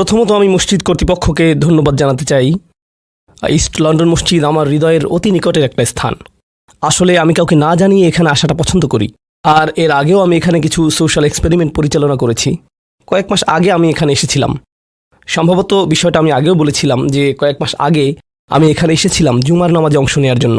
প্রথমত আমি মসজিদ কর্তৃপক্ষকে ধন্যবাদ জানাতে চাই। ইস্ট লন্ডন মসজিদ আমার হৃদয়ের অতি নিকটের একটা স্থান। আসলে আমি কাউকে না জানিয়ে এখানে আসাটা পছন্দ করি। আর এর আগেও আমি এখানে কিছু সোশ্যাল এক্সপেরিমেন্ট পরিচালনা করেছি। কয়েক মাস আগে আমি এখানে এসেছিলাম। সম্ভবত বিষয়টা আমি আগেও বলেছিলাম যে কয়েক মাস আগে আমি এখানে এসেছিলাম জুমার নামাজে অংশ নেওয়ার জন্য।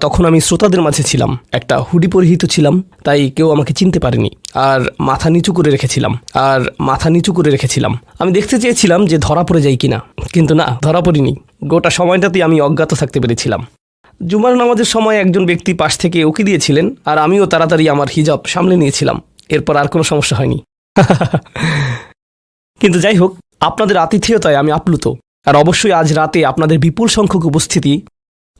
তখন আমি শ্রোতাদের মাঝে ছিলাম। একটা হুডি পরিহিত ছিলাম, তাই কেউ আমাকে চিনতে পারেনি। আর মাথা নিচু করে রেখেছিলাম, আর মাথা নিচু করে রেখেছিলাম। আমি দেখতে চেয়েছিলাম যে ধরা পড়ে যাই কিনা, কিন্তু না, ধরা পড়িনি। গোটা সময়টাতেই আমি অজ্ঞাত থাকতে পেরেছিলাম। জুমার নামাজের সময় একজন ব্যক্তি পাশ থেকে উকি দিয়েছিলেন, আর আমিও তাড়াতাড়ি আমার হিজাব সামলে নিয়েছিলাম। এরপর আর কোনো সমস্যা হয়নি। কিন্তু যাই হোক, আপনাদের আতিথেয়তায় আমি আপ্লুত। আর অবশ্যই আজ রাতে আপনাদের বিপুল সংখ্যক উপস্থিতি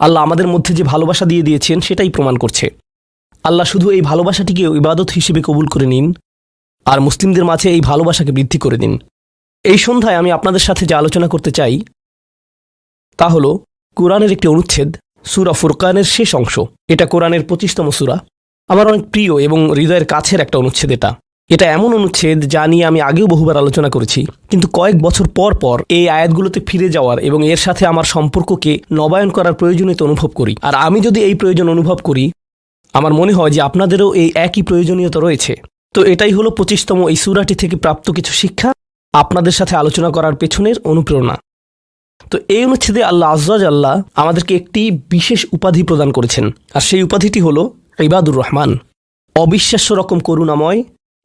আল্লাহ আমাদের মধ্যে যে ভালোবাসা দিয়ে দিয়েছেন সেটাই প্রমাণ করছে। আল্লাহ শুধু এই ভালোবাসাটিকে ইবাদত হিসেবে কবুল করে নিন আর মুসলিমদের মাঝে এই ভালোবাসাকে বৃদ্ধি করে দিন। এই সন্ধ্যায় আমি আপনাদের সাথে যে আলোচনা করতে চাই, তা হল কোরআনের একটি অনুচ্ছেদ, সুরা ফুরকানের শেষ অংশ। এটা কোরআনের পঁচিশতম সুরা। আমার অনেক প্রিয় এবং হৃদয়ের কাছের একটা অনুচ্ছেদ এটা। এটা এমন অনুচ্ছেদ যা নিয়ে আমি আগেও বহুবার আলোচনা করেছি। কিন্তু কয়েক বছর পর পর এই আয়াতগুলোতে ফিরে যাওয়ার এবং এর সাথে আমার সম্পর্ককে নবায়ন করার প্রয়োজনীয়তা অনুভব করি। আর আমি যদি এই প্রয়োজন অনুভব করি, আমার মনে হয় যে আপনাদেরও এই একই প্রয়োজনীয়তা রয়েছে। তো এটাই হলো পঁচিশতম এই সুরাটি থেকে প্রাপ্ত কিছু শিক্ষা, আপনাদের সাথে আলোচনা করার পেছনের অনুপ্রেরণা। তো এই অনুচ্ছেদে আল্লাহ আজ্জাজ আল্লাহ আমাদেরকে একটি বিশেষ উপাধি প্রদান করেছেন। আর সেই উপাধিটি হলো ইবাদুর রহমান। অবিশ্বাস্য রকম করুণাময়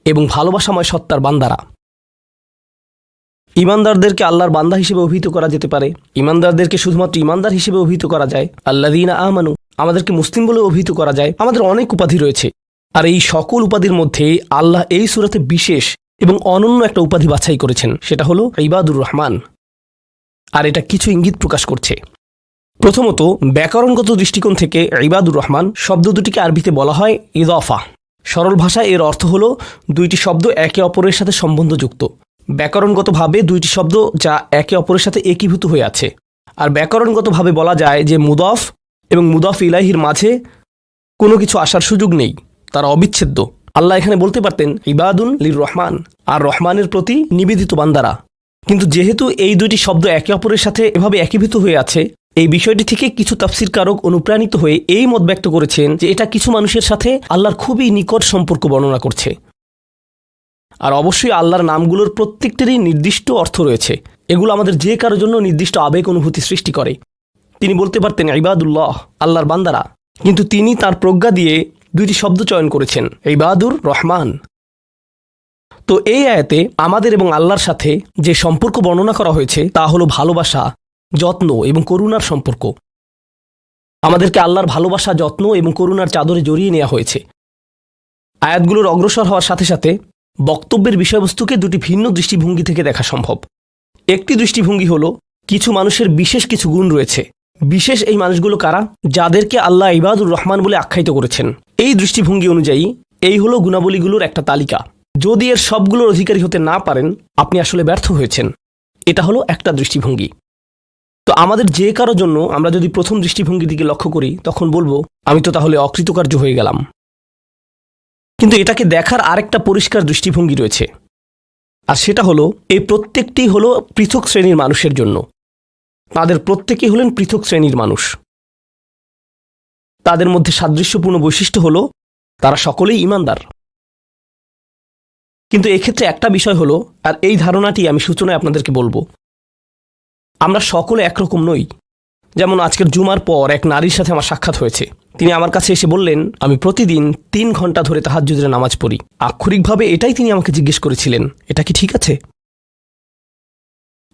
এবং ভালোবাসাময় সত্তার বান্দারা। ইমানদারদেরকে আল্লাহর বান্দা হিসেবে অভিহিত করা যেতে পারে। ইমানদারদেরকে শুধুমাত্র ইমানদার হিসেবে অভিহিত করা যায়। আল্লাদিনা আমানু, আমাদেরকে মুসলিম বলে অভিহিত করা যায়। আমাদের অনেক উপাধি রয়েছে। আর এই সকল উপাধির মধ্যে আল্লাহ এই সুরাতে বিশেষ এবং অনন্য একটা উপাধি বাছাই করেছেন। সেটা হলো ইবাদুর রহমান। আর এটা কিছু ইঙ্গিত প্রকাশ করছে। প্রথমত, ব্যাকরণগত দৃষ্টিকোণ থেকে ইবাদুর রহমান শব্দ দুটিকে আরবিতে বলা হয় ইদফা সরল ভাষায় এর অর্থ হলো দুইটি শব্দ একে অপরের সাথে সম্বন্ধযুক্ত। ব্যাকরণগতভাবে দুইটি শব্দ যা একে অপরের সাথে একীভূত হয়ে আছে। আর ব্যাকরণগতভাবে বলা যায় যে মুদফ এবং মুদফ ইলাহির মাঝে কোনো কিছু আসার সুযোগ নেই, তারা অবিচ্ছেদ্য। আল্লাহ এখানে বলতে পারতেন, ইবাদুন লির রহমান আর রহমানের প্রতি নিবেদিত বান্দারা। কিন্তু যেহেতু এই দুইটি শব্দ একে অপরের সাথে এভাবে একীভূত হয়ে আছে এই বিষয়টি থেকে কিছু তাফসির কারক অনুপ্রাণিত হয়ে এই মত ব্যক্ত করেছেন যে এটা কিছু মানুষের সাথে আল্লাহর খুবই নিকট সম্পর্ক বর্ণনা করছে। আর অবশ্যই আল্লাহর নামগুলোর প্রত্যেকটিরই নির্দিষ্ট অর্থ রয়েছে। এগুলো আমাদের যে কারোর জন্য নির্দিষ্ট আবেগ অনুভূতি সৃষ্টি করে। তিনি বলতে পারতেন, ইবাদুল্লাহ, আল্লাহর বান্দারা। কিন্তু তিনি তার প্রজ্ঞা দিয়ে দুইটি শব্দ চয়ন করেছেন, ইবাদুর রহমান। তো এই আয়াতে আমাদের এবং আল্লাহর সাথে যে সম্পর্ক বর্ণনা করা হয়েছে, তা হলো ভালোবাসা যত্ন এবং করুণার সম্পর্ক। আমাদেরকে আল্লাহর ভালোবাসা, যত্ন এবং করুণার চাদরে জড়িয়ে নেওয়া হয়েছে। আয়াতগুলোর অগ্রসর হওয়ার সাথে সাথে বক্তব্যের বিষয়বস্তুকে দুটি ভিন্ন দৃষ্টিভঙ্গি থেকে দেখা সম্ভব। একটি দৃষ্টিভঙ্গি হলো, কিছু মানুষের বিশেষ কিছু গুণ রয়েছে। বিশেষ এই মানুষগুলো কারা? যাদেরকে আল্লাহ ইবাদুর রহমান বলে আখ্যায়িত করেছেন। এই দৃষ্টিভঙ্গি অনুযায়ী, এই হলো গুণাবলীগুলোর একটা তালিকা। যদি এর সবগুলোর অধিকারী হতে না পারেন, আপনি আসলে ব্যর্থ হয়েছেন। এটা হলো একটা দৃষ্টিভঙ্গি। তো আমাদের যে কারও জন্য আমরা যদি প্রথম দৃষ্টিভঙ্গির দিকে লক্ষ্য করি, তখন বলব, আমি তো তাহলে অকৃতকার্য হয়ে গেলাম। কিন্তু এটাকে দেখার আরেকটা পরিষ্কার দৃষ্টিভঙ্গি রয়েছে। আর সেটা হলো, এই প্রত্যেকটি হলো পৃথক শ্রেণির মানুষের জন্য। তাদের প্রত্যেকেই হলেন পৃথক শ্রেণির মানুষ। তাদের মধ্যে সাদৃশ্যপূর্ণ বৈশিষ্ট্য হলো, তারা সকলেই ইমানদার। কিন্তু এক্ষেত্রে একটা বিষয় হলো, আর এই ধারণাটি আমি সূচনায় আপনাদেরকে বলব। আমরা সকলে একরকম নই। যেমন আজকের জুমার পর এক নারীর সাথে আমার সাক্ষাৎ হয়েছে। তিনি আমার কাছে এসে বললেন, আমি প্রতিদিন তিন ঘণ্টা ধরে তাহাজ্জুদের নামাজ পড়ি। আক্ষরিকভাবে এটাই তিনি আমাকে জিজ্ঞেস করেছিলেন। এটা কি ঠিক আছে?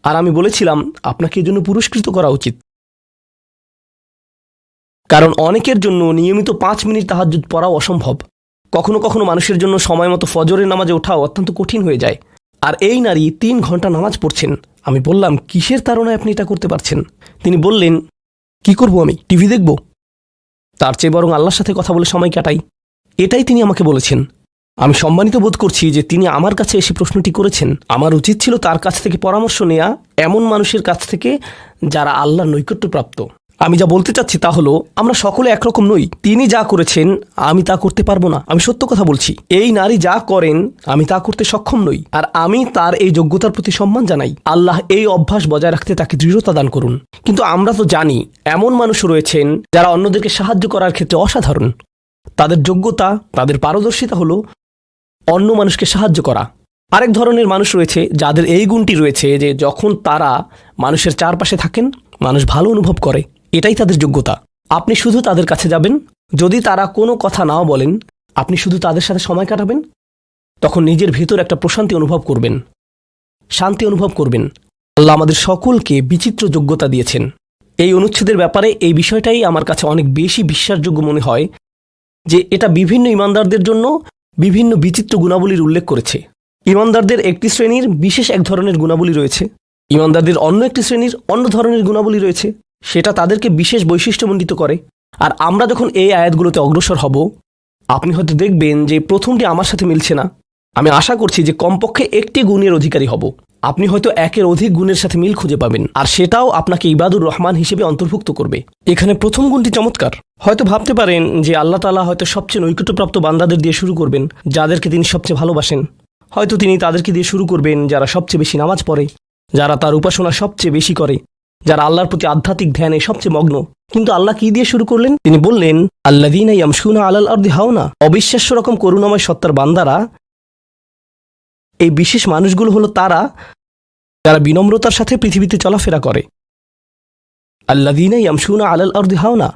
আর আমি বলেছিলাম, আপনাকে এজন্য পুরস্কৃত করা উচিত। কারণ অনেকের জন্য নিয়মিত পাঁচ মিনিট তাহাজ্জুদ পড়াও অসম্ভব। কখনো কখনো মানুষের জন্য সময় মতো ফজরের নামাজে ওঠাও অত্যন্ত কঠিন হয়ে যায়। আর এই নারী তিন ঘণ্টা নামাজ পড়ছেন। আমি বললাম, কিসের তারণায় আপনি এটা করতে পারছেন? তিনি বললেন, কি করব আমি? টিভি দেখব? তার চেয়ে বরং আল্লাহর সাথে কথা বলে সময় কাটাই। এটাই তিনি আমাকে বলেছেন। আমি সম্মানিত বোধ করছি যে তিনি আমার কাছে এসে প্রশ্নটি করেছেন। আমার উচিত ছিল তার কাছ থেকে পরামর্শ নেওয়া এমন মানুষের কাছ থেকে যারা আল্লাহর নৈকট্যপ্রাপ্ত। আমি যা বলতে চাচ্ছি তা হলো, আমরা সকলে একরকম নই। তিনি যা করেছেন, আমি তা করতে পারব না। আমি সত্য কথা বলছি। এই নারী যা করেন, আমি তা করতে সক্ষম নই। আর আমি তার এই যোগ্যতার প্রতি সম্মান জানাই। আল্লাহ এই অভ্যাস বজায় রাখতে তাকে দৃঢ়তা দান করুন। কিন্তু আমরা তো জানি, এমন মানুষ রয়েছেন, যারা অন্যদেরকে সাহায্য করার ক্ষেত্রে অসাধারণ। তাদের যোগ্যতা, তাদের পারদর্শিতা হলো অন্য মানুষকে সাহায্য করা। আরেক ধরনের মানুষ রয়েছে, যাদের এই গুণটি রয়েছে যে যখন তারা মানুষের চারপাশে থাকেন, মানুষ ভালো অনুভব করে। এটাই তাদের যোগ্যতা। আপনি শুধু তাদের কাছে যাবেন, যদি তারা কোনো কথা নাও বলেন, আপনি শুধু তাদের সাথে সময় কাটাবেন, তখন নিজের ভেতর একটা প্রশান্তি অনুভব করবেন, শান্তি অনুভব করবেন। আল্লাহ আমাদের সকলকে বিচিত্র যোগ্যতা দিয়েছেন। এই অনুচ্ছেদের ব্যাপারে এই বিষয়টাই আমার কাছে অনেক বেশি বিশ্বাসযোগ্য মনে হয়, যে এটা বিভিন্ন ইমানদারদের জন্য বিভিন্ন বিচিত্র গুণাবলীর উল্লেখ করেছে। ইমানদারদের একটি শ্রেণির বিশেষ এক ধরনের গুণাবলী রয়েছে, ইমানদারদের অন্য একটি শ্রেণির অন্য ধরনের গুণাবলী রয়েছে। সেটা তাদেরকে বিশেষ বৈশিষ্ট্যমণ্ডিত করে। আর আমরা যখন এই আয়াতগুলোতে অগ্রসর হব, আপনি হয়তো দেখবেন যে প্রথমটি আমার সাথে মিলছে না। আমি আশা করছি যে কমপক্ষে একটি গুণের অধিকারী হব। আপনি হয়তো একের অধিক গুণের সাথে মিল খুঁজে পাবেন, আর সেটাও আপনাকে ইবাদুর রহমান হিসেবে অন্তর্ভুক্ত করবে। এখানে প্রথম গুণটি চমৎকার। হয়তো ভাবতে পারেন যে আল্লাহ তালা হয়তো সবচেয়ে নৈকট্যপ্রাপ্ত বান্দাদের দিয়ে শুরু করবেন, যাদেরকে তিনি সবচেয়ে ভালোবাসেন। হয়তো তিনি তাদেরকে দিয়ে শুরু করবেন যারা সবচেয়ে বেশি নামাজ পড়ে, যারা তার উপাসনা সবচেয়ে বেশি করে। যারা আল্লাহর প্রতি আধ্যাত্মিক ধ্যানে সবচেয়ে মগ্ন। কিন্তু আল্লাহ কি দিয়ে শুরু করলেন? তিনি বললেন আল্লাদিন ইয়ামসুনা আলাল আর্দি হাওনা। অবিশ্বাস্য রকম করুণাময় সত্তার বান্দারা, এই বিশেষ মানুষগুলো হলো তারা, যারা বিনম্রতার সাথে পৃথিবীতে চলাফেরা করে। আল্লাদিনা ইয়ামসুনা আলাল আর্দি হাওনা।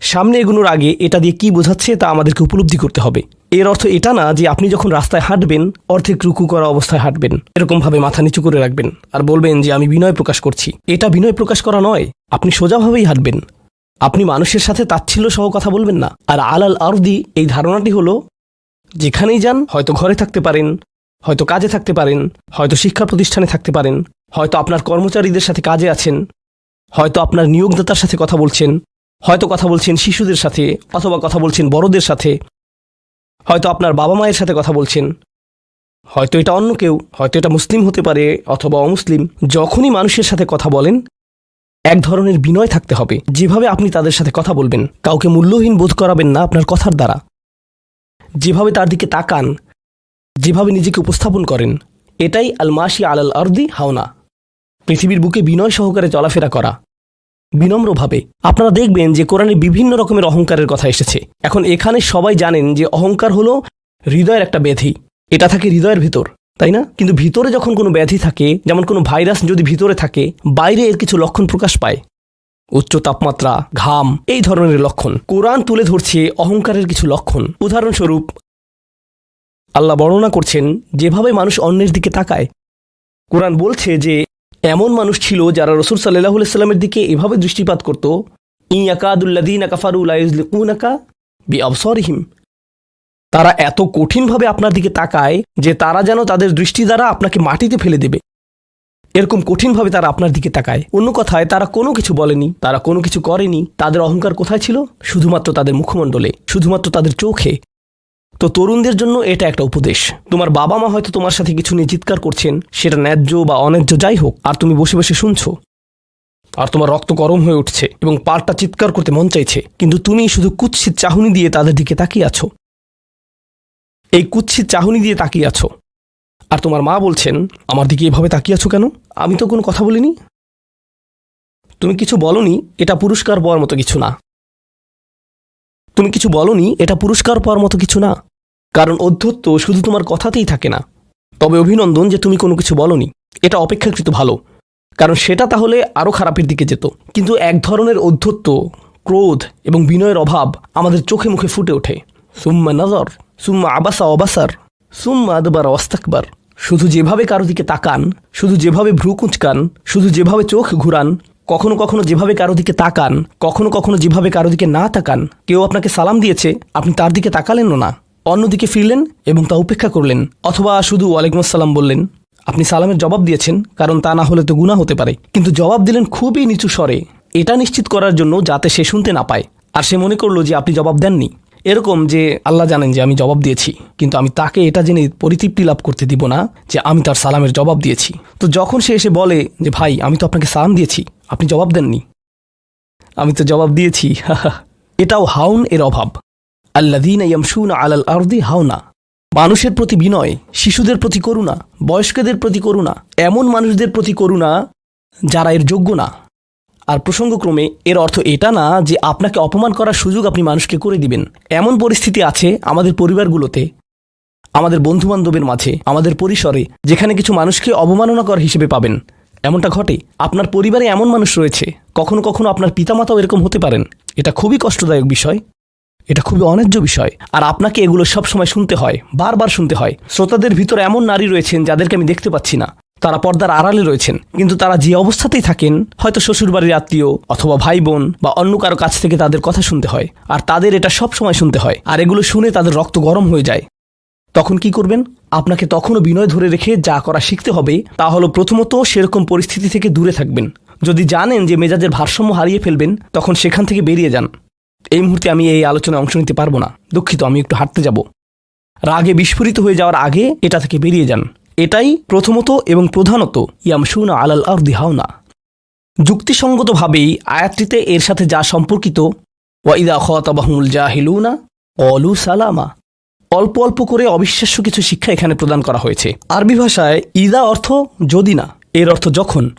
সামনে এগুনোর আগে এটা দিয়ে কি বোঝাচ্ছে তা আমাদেরকে উপলব্ধি করতে হবে। এর অর্থ এটা না যে আপনি যখন রাস্তায় হাঁটবেন, অর্ধেক রুকু করা অবস্থায় হাঁটবেন। এরকমভাবে মাথা নিচু করে রাখবেন আর বলবেন যে, আমি বিনয় প্রকাশ করছি। এটা বিনয় প্রকাশ করা নয়। আপনি সোজাভাবেই হাঁটবেন। আপনি মানুষের সাথে তাচ্ছিল্য সহ কথা বলবেন না। আর আলাল আরদি এই ধারণাটি হলো, যেখানেই যান, হয়তো ঘরে থাকতে পারেন, হয়তো কাজে থাকতে পারেন, হয়তো শিক্ষা প্রতিষ্ঠানে থাকতে পারেন, হয়তো আপনার কর্মচারীদের সাথে কাজে আছেন, হয়তো আপনার নিয়োগদাতার সাথে কথা বলছেন, হয়তো কথা বলছেন শিশুদের সাথে অথবা কথা বলছেন বড়দের সাথে। হয়তো আপনার বাবা মায়ের সাথে কথা বলছেন। হয়তো এটা অন্য কেউ, হয়তো এটা মুসলিম হতে পারে অথবা অমুসলিম। যখনই মানুষের সাথে কথা বলেন, এক ধরনের বিনয় থাকতে হবে। যেভাবে আপনি তাদের সাথে কথা বলবেন, কাউকে মূল্যহীন বোধ করাবেন না আপনার কথার দ্বারা। যেভাবে তার দিকে তাকান, যেভাবে নিজেকে উপস্থাপন করেন, এটাই আলমাসি আলাল আর্দি হাওনা। পৃথিবীর বুকে বিনয় সহকারে চলাফেরা করা। বিনম্রভাবে। আপনারা দেখবেন যে কোরআনে বিভিন্ন রকমের অহংকারের কথা এসেছে। এখন এখানে সবাই জানেন যে অহংকার হলো হৃদয়ের একটা ব্যাধি। এটা থাকে হৃদয়ের ভিতর, তাই না? কিন্তু ভিতরে যখন কোনো ব্যাধি থাকে, যেমন কোনো ভাইরাস যদি ভিতরে থাকে, বাইরে এর কিছু লক্ষণ প্রকাশ পায়। উচ্চ তাপমাত্রা, ঘাম, এই ধরনের লক্ষণ। কোরআন তুলে ধরছে অহংকারের কিছু লক্ষণ। উদাহরণস্বরূপ, আল্লাহ বর্ণনা করছেন, যেভাবে মানুষ অন্যের দিকে তাকায়। কোরআন বলছে যে এমন মানুষ ছিল যারা রসুল সাল্লাহ সাল্লামের দিকে এভাবে দৃষ্টিপাত করত ইয়াকাদুল্লাদিন আকাফারুলাকা বি আবসরিহিম তারা এত কঠিনভাবে আপনার দিকে তাকায় যে তারা যেন তাদের দৃষ্টি দ্বারা আপনাকে মাটিতে ফেলে দেবে। এরকম কঠিনভাবে তারা আপনার দিকে তাকায়। অন্য কথায়, তারা কোনো কিছু বলেনি, তারা কোনো কিছু করেনি। তাদের অহংকার কোথায় ছিল? শুধুমাত্র তাদের মুখমণ্ডলে, শুধুমাত্র তাদের চোখে। তো তরুণদের জন্য এটা একটা উপদেশ। তোমার বাবা মা হয়তো তোমার সাথে কিছু নিয়ে চিৎকার করছেন, সেটা ন্যায্য বা অন্যায্য যাই হোক, আর তুমি বসে বসে শুনছো। আর তোমার রক্ত গরম হয়ে উঠছে এবং পাল্টা চিৎকার করতে মন চাইছে, কিন্তু তুমি শুধু কুৎসিত চাহনি দিয়ে তাদের দিকে তাকিয়ে আছো। এই কুৎসিত চাহনি দিয়ে তাকিয়ে আছো। আর তোমার মা বলছেন, আমার দিকে এভাবে তাকিয়ে আছো কেন? আমি তো কোনো কথা বলিনি। তুমি কিছু বলনি, এটা পুরস্কার পাওয়ার মতো কিছু না। তুমি কিছু বলনি, এটা পুরস্কার পাওয়ার মতো কিছু না। কারণ অধ্যত্ব শুধু তোমার কথাতেই থাকে না। তবে অভিনন্দন যে তুমি কোনো কিছু বলনি, এটা অপেক্ষাকৃত ভালো। কারণ সেটা তাহলে আরও খারাপের দিকে যেত। কিন্তু এক ধরনের অধ্যত্ব ক্রোধ এবং বিনয়ের অভাব আমাদের চোখে মুখে ফুটে ওঠে। সুম্মা নজর, সুম্মা আবাসা অবাসার, সুম্মা আদবার অস্তাকবার। শুধু যেভাবে কারও দিকে তাকান, শুধু যেভাবে ভ্রু কুঁচকান, শুধু যেভাবে চোখ ঘুরান, কখনো কখনো যেভাবে কারও দিকে তাকান, কখনো কখনো যেভাবে কারও দিকে না তাকান, কেউ আপনাকে সালাম দিয়েছে, আপনি তার দিকে তাকালেনও না। অন্যদিকে ফিরলেন এবং তা উপেক্ষা করলেন, অথবা শুধু ওয়ালাইকুম আসসালাম বললেন, আপনি সালামের জবাব দিয়েছেন, কারণ তা না হলে তো গুণা হতে পারে। কিন্তু জবাব দিলেন খুবই নিচু স্বরে, এটা নিশ্চিত করার জন্য যাতে সে শুনতে না পায়। আর সে মনে করল যে আপনি জবাব দেননি। এরকম যে আল্লাহ জানেন যে আমি জবাব দিয়েছি, কিন্তু আমি তাকে এটা জেনে পরিতৃপ্তি লাভ করতে দিব না যে আমি তার সালামের জবাব দিয়েছি। তো যখন সে এসে বলে যে, ভাই, আমি তো আপনাকে সালাম দিয়েছি, আপনি জবাব দেননি। আমি তো জবাব দিয়েছি এটাও হাউন এর অভাব। আলাল আরদি হাওনা। মানুষের প্রতি বিনয়, শিশুদের প্রতি করুণা, বয়স্কদের প্রতি করুণা, এমন মানুষদের প্রতি করুণা যারা এর যোগ্য না। আর প্রসঙ্গক্রমে, এর অর্থ এটা না যে আপনাকে অপমান করার সুযোগ আপনি মানুষকে করে দিবেন। এমন পরিস্থিতি আছে আমাদের পরিবারগুলোতে, আমাদের বন্ধুবান্ধবের মাঝে, আমাদের পরিসরে, যেখানে কিছু মানুষকে অবমাননাকর হিসেবে পাবেন। এমনটা ঘটে, আপনার পরিবারে এমন মানুষ রয়েছে, কখনো কখনো আপনার পিতামাতাও এরকম হতে পারেন। এটা খুবই কষ্টদায়ক বিষয়। এটা খুবই অন্যায্য বিষয়। আর আপনাকে এগুলো সব সময় শুনতে হয়, বারবার শুনতে হয়। শ্রোতাদের ভিতর এমন নারী রয়েছেন যাদেরকে আমি দেখতে পাচ্ছি না। তারা পর্দার আড়ালে রয়েছেন। কিন্তু তারা যে অবস্থাতেই থাকেন, হয়তো শ্বশুরবাড়ির আত্মীয় অথবা ভাই বোন বা অন্য কারও কাছ থেকে তাদের কথা শুনতে হয়। আর তাদের এটা সব সময় শুনতে হয়। আর এগুলো শুনে তাদের রক্ত গরম হয়ে যায়। তখন কি করবেন? আপনাকে তখনও বিনয় ধরে রেখে যা করা শিখতে হবে, তা হলো প্রথমত সেরকম পরিস্থিতি থেকে দূরে থাকবেন। যদি জানেন যে মেজাজের ভারসাম্য হারিয়ে ফেলবেন, তখন সেখান থেকে বেরিয়ে যান। এই মুহূর্তে আমি এই আলোচনায় অংশ নিতে পারব না। দুঃখিত, আমি একটু হাঁটতে যাব। রাগে বিস্ফোরিত হয়ে যাওয়ার আগে এটা থেকে বেরিয়ে যান। এটাই প্রথমত এবং প্রধানত ইয়াম ইয়ামসুনা আলাল আর দিহাওনা যুক্তিসঙ্গতভাবেই আয়াতটিতে এর সাথে যা সম্পর্কিত ওয়াইদা খতাবাহুল জাহিলুনা অলু সালামা। অল্প অল্প করে অবিশ্বাস্য কিছু শিক্ষা এখানে প্রদান করা হয়েছে। আরবি ভাষায় ইদা অর্থ যদি না, এর অর্থ যখন।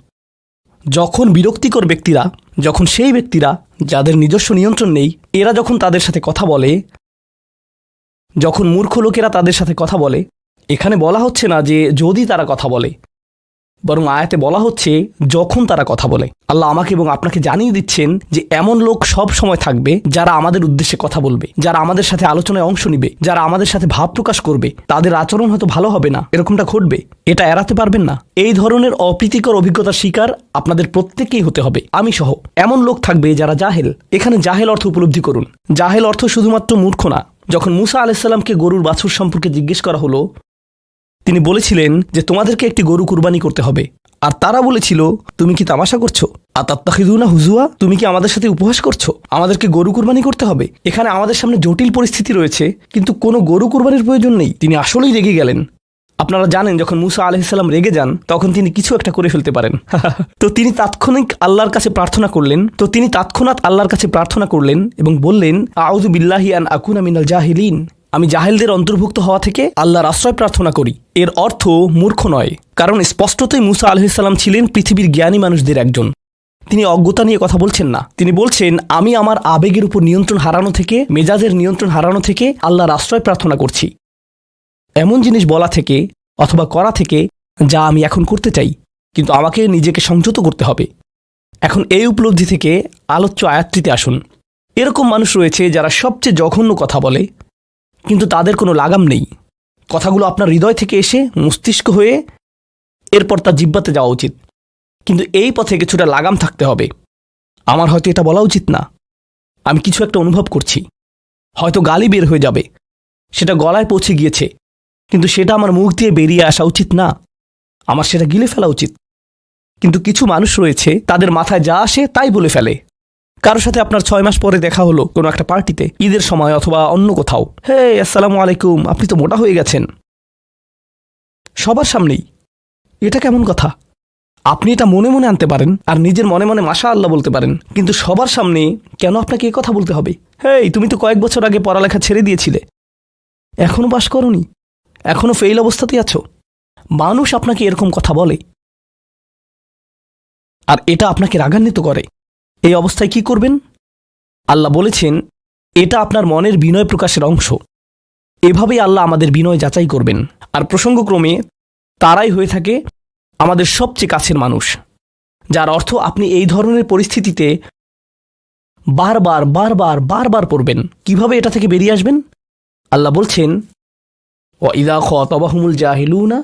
যখন বিরক্তিকর ব্যক্তিরা, যখন সেই ব্যক্তিরা যাদের নিজস্ব নিয়ন্ত্রণ নেই, এরা যখন তাদের সাথে কথা বলে, যখন মূর্খ লোকেরা তাদের সাথে কথা বলে, এখানে বলা হচ্ছে না যে যদি তারা কথা বলে। বরং আয়াতে বলা হচ্ছে, যখন তারা কথা বলে। আল্লাহ আমাকে এবং আপনাকে জানিয়ে দিচ্ছেন যে এমন লোক সব সময় থাকবে যারা আমাদের উদ্দেশ্যে কথা বলবে, যারা আমাদের সাথে আলোচনায় অংশ নিবে, যারা আমাদের সাথে ভাব প্রকাশ করবে। তাদের আচরণ হয়তো ভালো হবে না, এরকমটা ঘটবে। এটা এড়াতে পারবেন না। এই ধরনের অপ্রীতিকর অভিজ্ঞতার শিকার আপনাদের প্রত্যেকেই হতে হবে, আমি সহ। এমন লোক থাকবে যারা জাহেল। এখানে জাহেল অর্থ উপলব্ধি করুন। জাহেল অর্থ শুধুমাত্র মূর্খ না। যখন মুসা আলাইসাল্লামকে গরুর বাছুর সম্পর্কে জিজ্ঞেস করা হলো তিনি বলেছিলেন যে তোমাদেরকে একটি গরু কুরবানি করতে হবে। আর তারা বলেছিল, তুমি কি তামাশা করছ? আতাত্তাখিদুনা হুজুয়া? তুমি কি আমাদের সাথে উপহাস করছ? আমাদেরকে গরু কুরবানি করতে হবে? এখানে আমাদের সামনে জটিল পরিস্থিতি রয়েছে, কিন্তু কোনো গরু কুরবানির প্রয়োজন নেই। তিনি আসলেই রেগে গেলেন। আপনারা জানেন, যখন মুসা আলহিসাল্লাম রেগে যান, তখন তিনি কিছু একটা করে ফেলতে পারেন। তো তিনি তাৎক্ষণিক আল্লাহর কাছে প্রার্থনা করলেন। তো তিনি তৎক্ষণাৎ আল্লাহর কাছে প্রার্থনা করলেন এবং বললেন, আউযু বিল্লাহি আন আকুন মিনাল জাহিলিন। আমি জাহেলদের অন্তর্ভুক্ত হওয়া থেকে আল্লাহর আশ্রয় প্রার্থনা করি। এর অর্থ মূর্খ নয়, কারণ স্পষ্টতই মুসা আলহিসাল্লাম ছিলেন পৃথিবীর জ্ঞানী মানুষদের একজন। তিনি অজ্ঞতা নিয়ে কথা বলছেন না। তিনি বলছেন, আমি আমার আবেগের উপর নিয়ন্ত্রণ হারানো থেকে, মেজাজের নিয়ন্ত্রণ হারানো থেকে আল্লাহর আশ্রয় প্রার্থনা করছি। এমন জিনিস বলা থেকে অথবা করা থেকে যা আমি এখন করতে চাই, কিন্তু আমাকে নিজেকে সংযত করতে হবে। এখন এই উপলব্ধি থেকে আলোচ্য আয়াতটিতে আসুন। এরকম মানুষ রয়েছে যারা সবচেয়ে জঘন্য কথা বলে কিন্তু তাদের কোনো লাগাম নেই। কথাগুলো আপনার হৃদয় থেকে এসে মস্তিষ্ক হয়ে এরপর তার জিব্বাতে যাওয়া উচিত। কিন্তু এই পথে কিছুটা লাগাম থাকতে হবে। আমার হয়তো এটা বলা উচিত না। আমি কিছু একটা অনুভব করছি। হয়তো গালি বের হয়ে যাবে। সেটা গলায় পৌঁছে গিয়েছে। কিন্তু সেটা আমার মুখ দিয়ে বেরিয়ে আসা উচিত না। আমার সেটা গিলে ফেলা উচিত। কিন্তু কিছু মানুষ রয়েছে, তাদের মাথায় যা আসে তাই বলে ফেলে। কারোর সাথে আপনার ছয় মাস পরে দেখা হলো, কোনো একটা পার্টিতে, ঈদের সময় অথবা অন্য কোথাও। হে আসসালামু আলাইকুম, আপনি তো মোটা হয়ে গেছেন। সবার সামনেই, এটা কেমন কথা? আপনি এটা মনে মনে আনতে পারেন, আর নিজের মনে মনে মাশা আল্লাহ বলতে পারেন, কিন্তু সবার সামনে কেন আপনাকে এই কথা বলতে হবে? হেই, তুমি তো কয়েক বছর আগে পড়ালেখা ছেড়ে দিয়েছিলে। এখনও পাশ করনি? এখনও ফেইল অবস্থাতেই আছো? মানুষ আপনাকে এরকম কথা বলে। আর এটা আপনাকে রাগান্বিত করে। এই অবস্থায় কি করবেন? আল্লাহ বলেছেন, এটা আপনার মনের বিনয় প্রকাশের অংশ। এভাবেই আল্লাহ আমাদের বিনয় যাচাই করবেন। আর প্রসঙ্গক্রমে, তারাই হয়ে থাকে আমাদের সবচেয়ে কাছের মানুষ। যার অর্থ আপনি এই ধরনের পরিস্থিতিতে বারবার বারবার বারবার পড়বেন। কীভাবে এটা থেকে বেরিয়ে আসবেন? আল্লাহ বলছেন ও ইদা খতবাহুমুল জাহিলুনা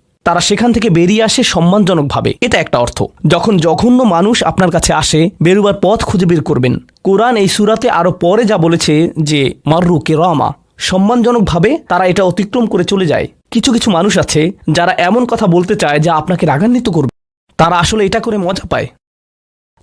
তারা সেখান থেকে বেরিয়ে আসে সম্মানজনকভাবে। এটা একটা অর্থ। যখন জঘন্য মানুষ আপনার কাছে আসে, বেরুবার পথ খুঁজে বের করবেন। কোরআন এই সুরাতে আরও পরে যা বলেছে যে, মাররু কেরামা। সম্মানজনকভাবে তারা এটা অতিক্রম করে চলে যায়। কিছু কিছু মানুষ আছে যারা এমন কথা বলতে চায় যা আপনাকে রাগান্বিত করবে। তারা আসলে এটা করে মজা পায়।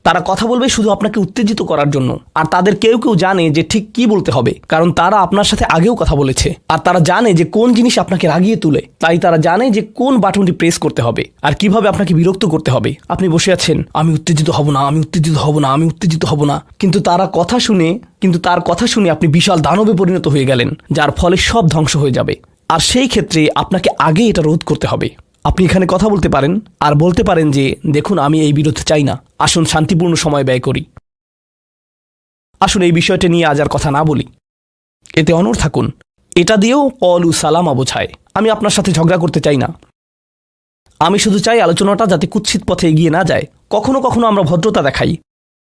তারা কথা বলবে শুধু আপনাকে উত্তেজিত করার জন্য। আর তাদের কেউ কেউ জানে যে ঠিক কি বলতে হবে, কারণ তারা আপনার সাথে আগেও কথা বলেছে। আর তারা জানে যে কোন জিনিস আপনাকে রাগিয়ে তুলে, তাই তারা জানে যে কোন বাটনটি প্রেস করতে হবে। আর কীভাবে আপনাকে বিরক্ত করতে হবে। আপনি বসে আছেন, আমি উত্তেজিত হব না, আমি উত্তেজিত হব না, আমি উত্তেজিত হব না। কিন্তু তারা কথা শুনে, কিন্তু তার কথা শুনে আপনি বিশাল দানবে পরিণত হয়ে গেলেন, যার ফলে সব ধ্বংস হয়ে যাবে। আর সেই ক্ষেত্রে আপনাকে আগে এটা রোধ করতে হবে। আপনি এখানে কথা বলতে পারেন, আর বলতে পারেন যে, দেখুন, আমি এই বিরোধ চাই না। আসুন শান্তিপূর্ণ সময় ব্যয় করি। আসুন এই বিষয়টা নিয়ে আজ আর কথা না বলি। এতে অনর থাকুন। এটা দিয়েও কলু সালামা বোঝায় আমি আপনার সাথে ঝগড়া করতে চাই না। আমি শুধু চাই আলোচনাটা যাতে কুৎসিত পথে এগিয়ে না যায়। কখনো কখনো আমরা ভদ্রতা দেখাই।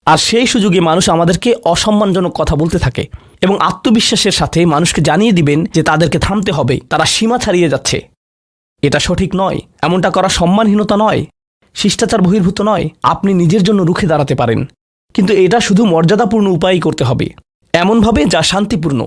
আর সেই সুযোগে মানুষ আমাদেরকে অসম্মানজনক কথা বলতে থাকে এবং আত্মবিশ্বাসের সাথে মানুষকে জানিয়ে দিবেন যে তাদেরকে থামতে হবে, তারা সীমা ছাড়িয়ে যাচ্ছে। এটা সঠিক নয়। এমনটা করা সম্মানহীনতা নয়। শিষ্টাচার বহির্ভূত নয়, আপনি নিজের জন্য রুখে দাঁড়াতে পারেন। কিন্তু এটা শুধু মর্যাদাপূর্ণ উপায়ই করতে হবে। এমনভাবে যা শান্তিপূর্ণ।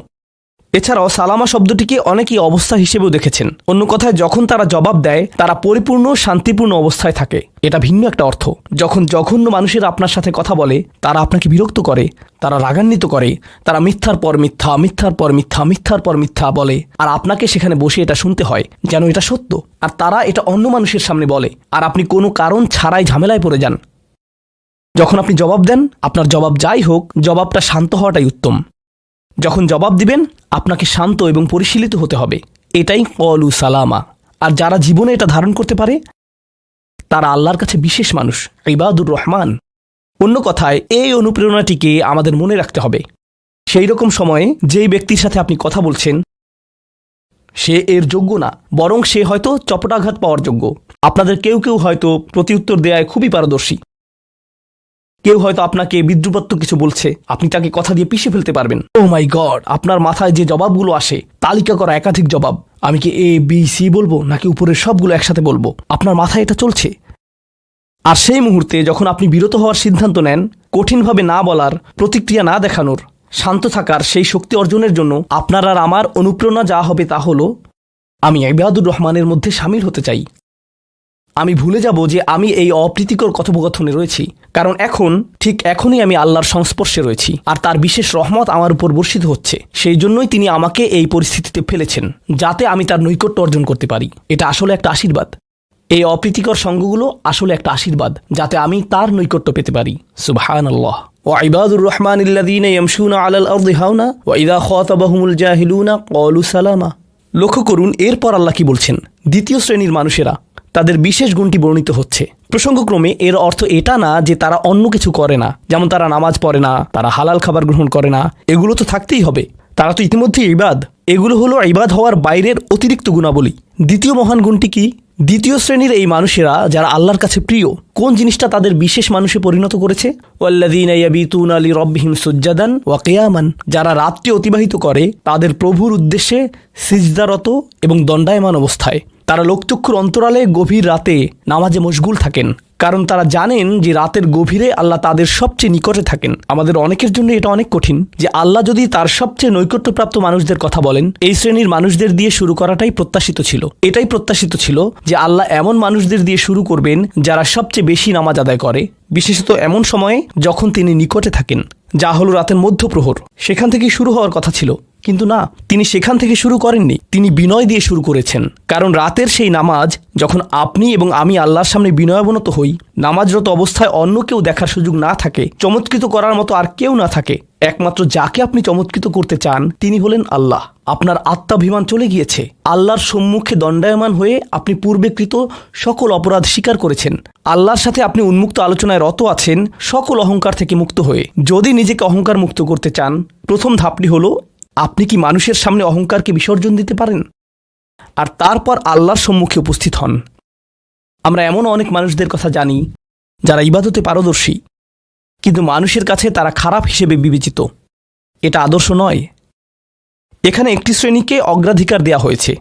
এছাড়াও সালামা শব্দটিকে অনেকেই অবস্থা হিসেবেও দেখেছেন। অন্য কথায়, যখন তারা জবাব দেয়, তারা পরিপূর্ণ, শান্তিপূর্ণ অবস্থায় থাকে। এটা ভিন্ন একটা অর্থ। যখন জঘন্য মানুষের আপনার সাথে কথা বলে, তারা আপনাকে বিরক্ত করে, তারা রাগান্বিত করে, তারা মিথ্যার পর মিথ্যা, মিথ্যার পর মিথ্যা, মিথ্যার পর মিথ্যা বলে। আর আপনাকে সেখানে বসে এটা শুনতে হয়, যেন এটা সত্য। আর তারা এটা অন্য মানুষের সামনে বলে। আর আপনি কোনো কারণ ছাড়াই ঝামেলায় পড়ে যান। যখন আপনি জবাব দেন, আপনার জবাব যাই হোক, জবাবটা শান্ত হওয়াটাই উত্তম। যখন জবাব দিবেন, আপনাকে শান্ত এবং পরিশীলিত হতে হবে। এটাই কলু সালামা। আর যারা জীবনে এটা ধারণ করতে পারে, তারা আল্লাহর কাছে বিশেষ মানুষ, ইবাদুর রহমান। অন্য কথায়, এই অনুপ্রেরণাটিকে আমাদের মনে রাখতে হবে। সেই রকম সময়ে যেই ব্যক্তির সাথে আপনি কথা বলছেন, সে এর যোগ্য না। বরং সে হয়তো চপটাঘাত পাওয়ার যোগ্য। আপনাদের কেউ কেউ হয়তো প্রতিউত্তর দেয়ায় খুবই পারদর্শী। কেউ হয়তো আপনাকে বিদ্রুপাত্ম কিছু বলছে। আপনি তাকে কথা দিয়ে পিষে ফেলতে পারবেন। ও মাই গড আপনার মাথায় যে জবাবগুলো আসে, তালিকা করা একাধিক জবাব। আমি কি এ বি সি বলব, নাকি উপরের সবগুলো একসাথে বলব? আপনার মাথায় এটা চলছে? আর সেই মুহূর্তে যখন আপনি বিরত হওয়ার সিদ্ধান্ত নেন, কঠিনভাবে না বলার, প্রতিক্রিয়া না দেখানোর, শান্ত থাকার সেই শক্তি অর্জনের জন্য আপনার আর আমার অনুপ্রেরণা যা হবে তা হলো, আমি ইবাদুর রহমানের মধ্যে সামিল হতে চাই। আমি ভুলে যাব যে আমি এই অপ্রীতিকর কথোপকথনে রয়েছি। কারণ এখন ঠিক এখনই আমি আল্লাহর সংস্পর্শে রয়েছি আর তার বিশেষ রহমত আমার উপর বর্ষিত হচ্ছে সেই জন্যই তিনি আমাকে এই পরিস্থিতিতে ফেলেছেন যাতে আমি তার নৈকট্য অর্জন করতে পারি এটা আসলে একটা আশীর্বাদ এই অপ্রীতিকর সঙ্গগুলো আসলে একটা আশীর্বাদ যাতে আমি তার নৈকট্য পেতে পারি সুবহান আল্লাহ وعباد الرحمن الذين يمشون على الأرض هونا وإذا خاطبهم الجاهلون قالوا سلاما লক্ষ্য করুন এরপর আল্লাহ কি বলছেন দ্বিতীয় শ্রেণীর মানুষেরা তাদের বিশেষ গুণটি বর্ণিত হচ্ছে। প্রসঙ্গক্রমে এর অর্থ এটা না যে তারা অন্য কিছু করে না। যেমন তারা নামাজ পড়ে না, তারা হালাল খাবার গ্রহণ করে না। এগুলো তো থাকতেই হবে। তারা তো ইতিমধ্যে ইবাদ। এগুলো হলো ইবাদ হওয়ার বাইরের অতিরিক্ত গুণাবলী। দ্বিতীয় মহান গুণটি কি? দ্বিতীয় শ্রেণির এই মানুষেরা যারা আল্লাহর কাছে প্রিয়, কোন জিনিসটা তাদের বিশেষ মানুষে পরিণত করেছে? লিরাব্বিহিম সুজ্জাদান ওয়া কিয়ামান। যারা রাত্রি অতিবাহিত করে, তাদের প্রভুর উদ্দেশ্যে সিজদারত এবং দণ্ডায়মান অবস্থায়। তারা লোকচক্ষুর অন্তরালে গভীর রাতে নামাজে মশগুল থাকেন, কারণ তারা জানেন যে রাতের গভীরে আল্লাহ তাদের সবচেয়ে নিকটে থাকেন। আমাদের অনেকের জন্য এটা অনেক কঠিন যে আল্লাহ যদি তার সবচেয়ে নৈকট্যপ্রাপ্ত মানুষদের কথা বলেন, এই শ্রেণির মানুষদের দিয়ে শুরু করাটাই প্রত্যাশিত ছিল। এটাই প্রত্যাশিত ছিল যে আল্লাহ এমন মানুষদের দিয়ে শুরু করবেন যারা সবচেয়ে বেশি নামাজ আদায় করে, বিশেষত এমন সময়ে যখন তিনি নিকটে থাকেন, যা হলো রাতের মধ্যপ্রহর। সেখান থেকেই শুরু হওয়ার কথা ছিল। কিন্তু না, তিনি সেখান থেকে শুরু করেননি। তিনি বিনয় দিয়ে শুরু করেছেন। কারণ রাতের সেই নামাজ, যখন আপনি এবং আমি আল্লাহর সামনে বিনয়াবনত হই, নামাজরত অবস্থায় অন্য কেউ দেখার সুযোগ না থাকে, চমৎকৃত করার মতো আর কেউ না থাকে। একমাত্র যাকে আপনি চমৎকৃত করতে চান, তিনি হলেন আল্লাহ। আপনার আত্মাভিমান চলে গিয়েছে। আল্লাহর সম্মুখে দণ্ডায়মান হয়ে আপনি পূর্বেকৃত সকল অপরাধ স্বীকার করেছেন। আল্লাহর সাথে আপনি উন্মুক্ত আলোচনায় রত আছেন সকল অহংকার থেকে মুক্ত হয়ে। যদি নিজেকে অহংকার মুক্ত করতে চান, প্রথম ধাপটি হলো আপনি কি মানুষের সামনে অহংকারকে বিসর্জন দিতে পারেন? আর তারপর আল্লাহর সম্মুখে উপস্থিত হন। আমরা এমন অনেক মানুষদের কথা জানি, যারা ইবাদতে পারদর্শী, কিন্তু মানুষের কাছে তারা খারাপ হিসেবে বিবেচিত। এটা আদর্শ নয়। এখানে একটি শ্রেণীকে অগ্রাধিকার দেওয়া হয়েছে।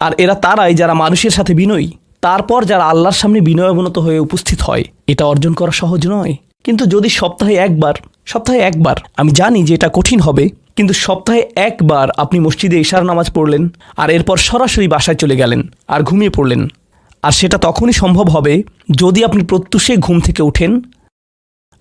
আর এরা তারাই যারা মানুষের সাথে বিনয়ী, তারপর যারা আল্লাহর সামনে বিনয়াবনত হয়ে উপস্থিত হয়। এটা অর্জন করা সহজ নয়। কিন্তু যদি সপ্তাহে একবার সপ্তাহে একবার আমি জানি যে এটা কঠিন হবে কিন্তু সপ্তাহে একবার আপনি মসজিদে ইশার নামাজ পড়লেন, আর এরপর সরাসরি বাসায় চলে গেলেন আর ঘুমিয়ে পড়লেন। আর সেটা তখনই সম্ভব হবে যদি আপনি প্রত্যুষে ঘুম থেকে উঠেন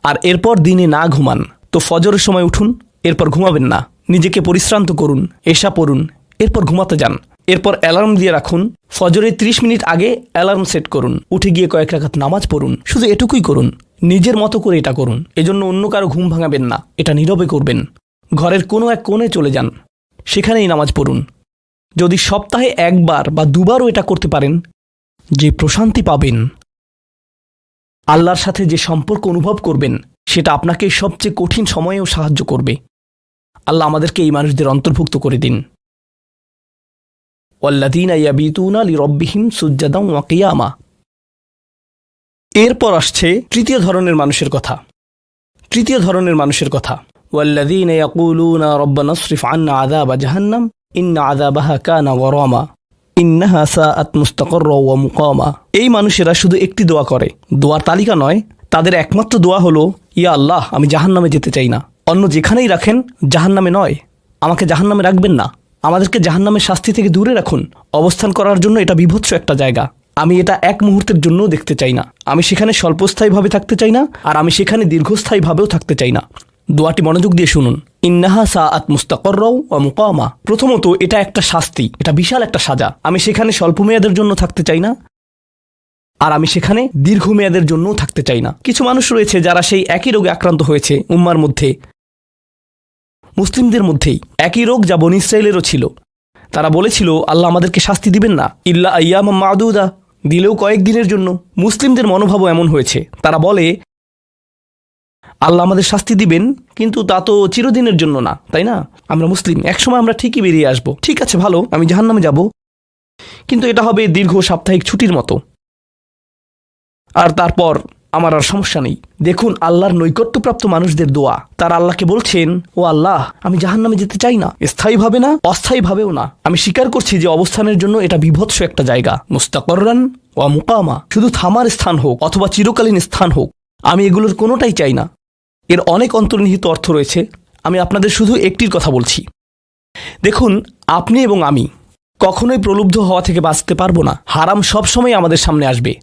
আর এরপর দিনে না ঘুমান। তো ফজরের সময় উঠুন, এরপর ঘুমাবেন না। নিজেকে পরিশ্রান্ত করুন এসা পড়ুন, এরপর ঘুমাতে যান। এরপর অ্যালার্ম দিয়ে রাখুন, ফজরের 30 মিনিট আগে অ্যালার্ম সেট করুন, উঠে গিয়ে কয়েক রাখাত নামাজ পড়ুন, শুধু এটুকুই করুন, নিজের মতো করে এটা করুন। এজন্য অন্য কারও ঘুম ভাঙাবেন না, এটা নীরবে করবেন। ঘরের কোনো এক কোণে চলে যান। সেখানেই নামাজ পড়ুন। যদি সপ্তাহে একবার বা দুবারও এটা করতে পারেন, যে প্রশান্তি পাবেন। আল্লাহর সাথে যে সম্পর্ক অনুভব করবেন, সেটা আপনাকে সবচেয়ে কঠিন সময়েও সাহায্য করবে। আল্লাহ আমাদেরকে এই মানুষদের অন্তর্ভুক্ত করে দিন। এরপর আসছে তৃতীয় ধরনের মানুষের কথা। তৃতীয় ধরনের মানুষের কথা। ওয়াল্লাদিনা ইয়াকুলুনা রব্বানা সরিফ আন্না আযাবা জাহান্নাম ইন্না আযাবাহা কানা গরামা ইন্নাহা সাআত মুস্তাকাররা ওয়া মুকামা এই মানুষেরা শুধু একটি দোয়া করে। দোয়ার তালিকা নয়, তাদের একমাত্র দোয়া হলো, ইয়া আল্লাহ, আমি জাহান্নামে যেতে চাই না। অন্য যেখানেই রাখেন, জাহান্নামে নয়। আমাকে জাহান্নামে রাখবেন না। আমাদেরকে জাহান্নামের শাস্তি থেকে দূরে রাখুন। অবস্থান করার জন্য এটা বিভৎস একটা জায়গা। আমি এটা এক মুহূর্তের জন্যও দেখতে চাই না। আমি সেখানে স্বল্পস্থায়ীভাবে থাকতে চাই না, আর আমি সেখানে দীর্ঘস্থায়ীভাবেও থাকতে চাই না। দোয়াটি মনোযোগ দিয়ে শুনুন। ইন্নাহা সা আত মুস্তাকর্রাও ও মুকামা। প্রথমত, এটা একটা শাস্তি, এটা বিশাল একটা সাজা। আমি সেখানে স্বল্প মেয়াদের জন্য থাকতে চাই না, আর আমি সেখানে দীর্ঘমেয়াদের জন্যও থাকতে চাই না। কিছু মানুষ রয়েছে যারা সেই একই রোগে আক্রান্ত হয়েছে উম্মার মধ্যে, মুসলিমদের মধ্যেই। একই রোগ যা বনি ইসরায়েলেরও ছিল। তারা বলেছিল, আল্লাহ আমাদেরকে শাস্তি দিবেন না। ইল্লা আয়াম মাদুদা, দিলেও কয়েকদিনের জন্য। মুসলিমদের মনোভাবও এমন হয়েছে। তারা বলে আল্লাহ আমাদের শাস্তি দিবেন, কিন্তু তা তো চিরদিনের জন্য না, তাই না? আমরা মুসলিম, একসময় আমরা ঠিকই বেরিয়ে আসব। ঠিক আছে, ভালো, আমি জাহান্নামে যাব। কিন্তু এটা হবে দীর্ঘ সাপ্তাহিক ছুটির মতো। আর তারপর আমার আর সমস্যা নেই। দেখুন, আল্লাহর নৈকট্যপ্রাপ্ত মানুষদের দোয়া। তার আল্লাহকে বলছেন, ও আল্লাহ, আমি জাহান্নামে যেতে চাই না। স্থায়ীভাবে না, অস্থায়ীভাবেও না। আমি স্বীকার করছি যে অবস্থানের জন্য এটা বিভৎস একটা জায়গা। মুস্তাকরান ও মুকামা। শুধু থামার স্থান হোক, অথবা চিরকালীন স্থান হোক, আমি এগুলোর কোনোটাই চাই না। এর অনেক অন্তর্নিহিত অর্থ রয়েছে। আমি আপনাদের শুধু একটির কথা বলছি। দেখুন, আপনি এবং আমি কখনোই প্রলুব্ধ হওয়া থেকে বাঁচতে পারব না। হারাম সবসময় আমাদের সামনে আসবে।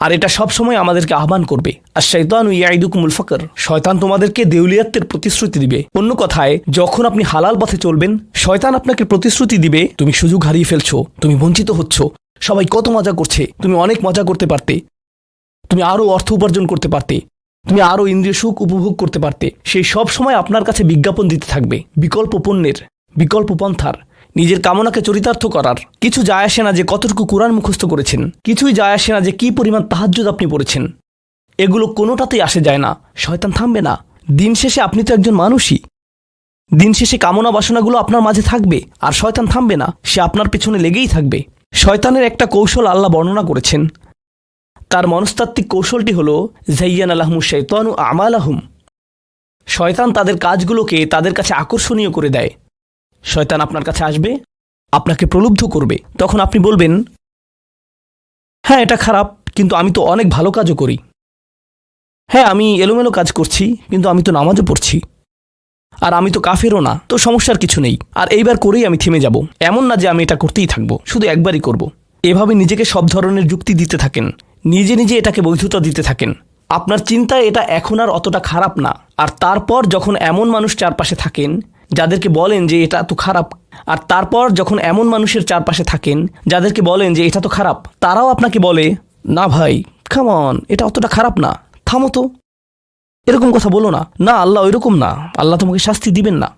আর এটা সবসময় আমাদেরকে আহ্বান করবে। আর শৈতান ইয়াইদুকুমুল ফকর। শয়তান তোমাদেরকে দেউলিয়াত্বের প্রতিশ্রুতি দিবে। অন্য কথায়, যখন আপনি হালাল পথে চলবেন, শয়তান আপনাকে প্রতিশ্রুতি দিবে, তুমি সুযোগ হারিয়ে ফেলছো, তুমি বঞ্চিত হচ্ছ, সবাই কত মজা করছে, তুমি অনেক মজা করতে পারতে, তুমি আরও অর্থ উপার্জন করতে পারতে। তুমি আরও ইন্দ্রিয় সুখ উপভোগ করতে পারতে। সেই সব সময় আপনার কাছে বিজ্ঞাপন দিতে থাকবে। বিকল্প পণ্যের, বিকল্প পন্থার, নিজের কামনাকে চরিতার্থ করার। কিছু যায় আসে না যে কতটুকু কোরআন মুখস্থ করেছেন। কিছুই যায় আসে না যে কি পরিমাণ তাহাজ্জুদ আপনি পড়েছেন। এগুলো কোনোটাতেই আসে যায় না। শয়তান থামবে না। দিন শেষে আপনি তো একজন মানুষই। দিন শেষে কামনা বাসনাগুলো আপনার মাঝে থাকবে, আর শয়তান থামবে না। সে আপনার পেছনে লেগেই থাকবে। শয়তানের একটা কৌশল আল্লাহ বর্ণনা করেছেন। তার মনস্তাত্ত্বিক কৌশলটি হল, জাইয়ান আলাহমু শৈতানু আমাল আহম শয়তান তাদের কাজগুলোকে তাদের কাছে আকর্ষণীয় করে দেয়। শয়তান আপনার কাছে আসবে, আপনাকে প্রলুব্ধ করবে। তখন আপনি বলবেন হ্যাঁ এটা খারাপ, কিন্তু আমি তো অনেক ভালো কাজও করি। হ্যাঁ আমি এলোমেলো কাজ করছি, কিন্তু আমি তো নামাজও পড়ছি। আর আমি তো কাফেরও না, তো সমস্যার কিছু নেই। আর এইবার করেই আমি থেমে যাব। এমন না যে আমি এটা করতেই থাকব, শুধু একবারই করব। এভাবে নিজেকে সব ধরনের যুক্তি দিতে থাকেন। নিজে নিজে এটাকে বৈধতা দিতে থাকেন। আপনার চিন্তায় এটা এখন আর অতটা খারাপ না। আর তারপর যখন এমন মানুষ চারপাশে থাকেন, যাদেরকে বলেন যে এটা তো খারাপ, আর তারপর যখন এমন মানুষের চারপাশে থাকেন, যাদেরকে বলেন যে এটা তো খারাপ, তারাও আপনাকে বলে, না ভাই খামন এটা অতটা খারাপ না, থামো তো। এরকম কথা বলো না। না, আল্লাহ ওইরকম না। আল্লাহ তোমাকে শাস্তি দিবেন না।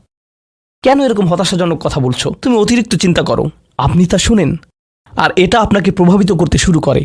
কেন এরকম হতাশাজনক কথা বলছো? তুমি অতিরিক্ত চিন্তা করো। আপনি তা শুনেন। আর এটা আপনাকে প্রভাবিত করতে শুরু করে।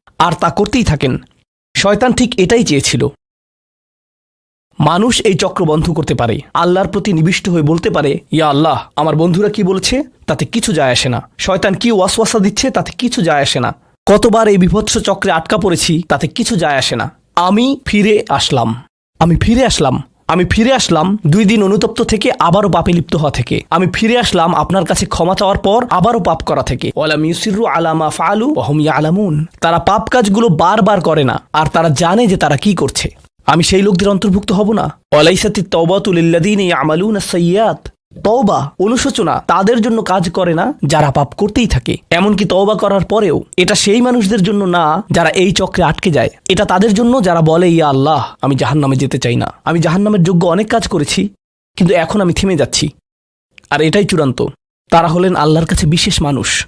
আর তা করতেই থাকেন। শয়তান ঠিক এটাই চেয়েছিল। মানুষ এই চক্র বন্ধ করতে পারে। আল্লাহর প্রতি নিবিষ্ট হয়ে বলতে পারে, ইয়া আল্লাহ, আমার বন্ধুরা কি বলছে? তাতে কিছু যায় আসে না। শয়তান কি ওয়াসওয়াসা দিচ্ছে? তাতে কিছু যায় আসে না। কতবার এই বিভৎস চক্রে আটকা পড়েছি? তাতে কিছু যায় আসে না। আমি ফিরে আসলাম। আমি ফিরে আসলাম। আমি ফিরে আসলাম দুই দিন অনুতপ্ত থেকে আবারও পাপে লিপ্ত হওয়া থেকে। আমি ফিরে আসলাম আপনার কাছে ক্ষমা চাওয়ার পর আবারও পাপ করা থেকে। ওয়ালাম ইউসিরু আলামা ফালু অহমিয়া আলামুন তারা পাপ কাজগুলো বারবার করে না, আর তারা জানে যে তারা কি করছে। আমি সেই লোকদের অন্তর্ভুক্ত হব না। ওয়ালাইসাতি এই আমালুন সাইয়্যাত। তওবা, অনুশোচনা তাদের জন্য কাজ করে না, যারা পাপ করতেই থাকে। এমনকি তওবা করার পরেও এটা সেই মানুষদের জন্য না যারা এই চক্রে আটকে যায়। এটা তাদের জন্য যারা বলে, ইয়া আল্লাহ, আমি জাহান নামে যেতে চাই না। আমি জাহান নামের যোগ্য অনেক কাজ করেছি, কিন্তু এখন আমি থেমে যাচ্ছি। আর এটাই চূড়ান্ত। তারা হলেন আল্লাহর কাছে বিশেষ মানুষ।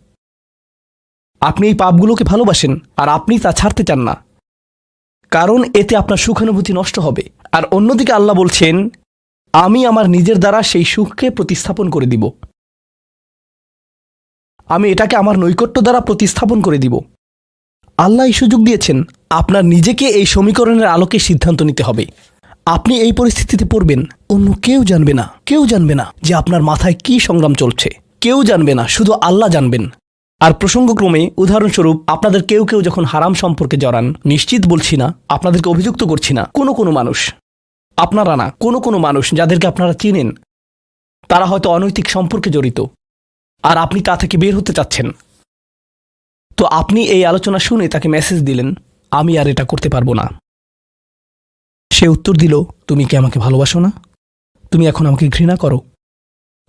আপনি এই পাপগুলোকে ভালোবাসেন আর আপনি তা ছাড়তে চান না। কারণ এতে আপনার সুখানুভূতি নষ্ট হবে। আর অন্যদিকে আল্লাহ বলছেন, আমি আমার নিজের দ্বারা সেই সুখকে প্রতিস্থাপন করে দিব। আমি এটাকে আমার নৈকট্য দ্বারা প্রতিস্থাপন করে দিব। আল্লাহ এই সুযোগ দিয়েছেন, আপনার নিজেকে এই সমীকরণের আলোকে সিদ্ধান্ত নিতে হবে। আপনি এই পরিস্থিতিতে পড়বেন, অন্য কেউ জানবে না, কেউ জানবে না যে আপনার মাথায় কি সংগ্রাম চলছে। কেউ জানবে না, শুধু আল্লাহ জানবেন। আর প্রসঙ্গক্রমে উদাহরণস্বরূপ আপনাদের কেউ কেউ যখন হারাম সম্পর্কে জড়ান, নিশ্চিত বলছি না, আপনাদেরকে অভিযুক্ত করছি না। কোনো কোনো মানুষ, আপনারা না, কোনো কোনো মানুষ যাদেরকে আপনারা চিনেন, তারা হয়তো অনৈতিক সম্পর্কে জড়িত, আর আপনি তা থেকে বের হতে চাচ্ছেন। তো আপনি এই আলোচনা শুনে তাকে মেসেজ দিলেন, আমি আর এটা করতে পারব না। সে উত্তর দিল, তুমি কি আমাকে ভালোবাসো না? তুমি এখন আমাকে ঘৃণা করো।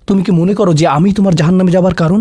তুমি কি মনে করো যে আমি তোমার জাহান্নামে যাবার কারণ?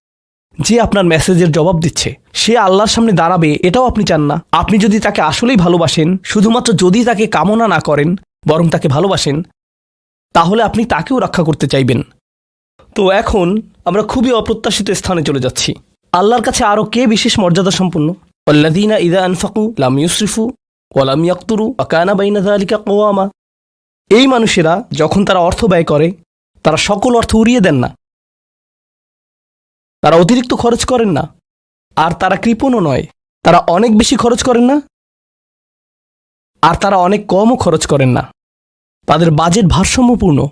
যে আপনার মেসেজের জবাব দিচ্ছে, সে আল্লাহর সামনে দাঁড়াবে, এটাও আপনি চান না। আপনি যদি তাকে আসলেই ভালোবাসেন, শুধুমাত্র যদি তাকে কামনা না করেন, বরং তাকে ভালোবাসেন, তাহলে আপনি তাকেও রক্ষা করতে চাইবেন। তো এখন আমরা খুবই অপ্রত্যাশিত স্থানে চলে যাচ্ছি। আল্লাহর কাছে আরও কে বিশেষ মর্যাদা সম্পন্ন? আল্লাদিনা ইদা আনফাকু লাম ইউসরিফু ওয়ালাম ইয়াক্তুরু আকানা বাইনা দালিকা কোয়ামা এই মানুষেরা যখন তারা অর্থ ব্যয় করে, তারা সকল অর্থ উড়িয়ে দেন না। তারা অতিরিক্ত খরচ করেন না। আর তারা কৃপণও নয়। তারা অনেক বেশি খরচ করেন না। আর তারা অনেক কমও খরচ করেন না। তাদের বাজেট ভারসাম্যপূর্ণ।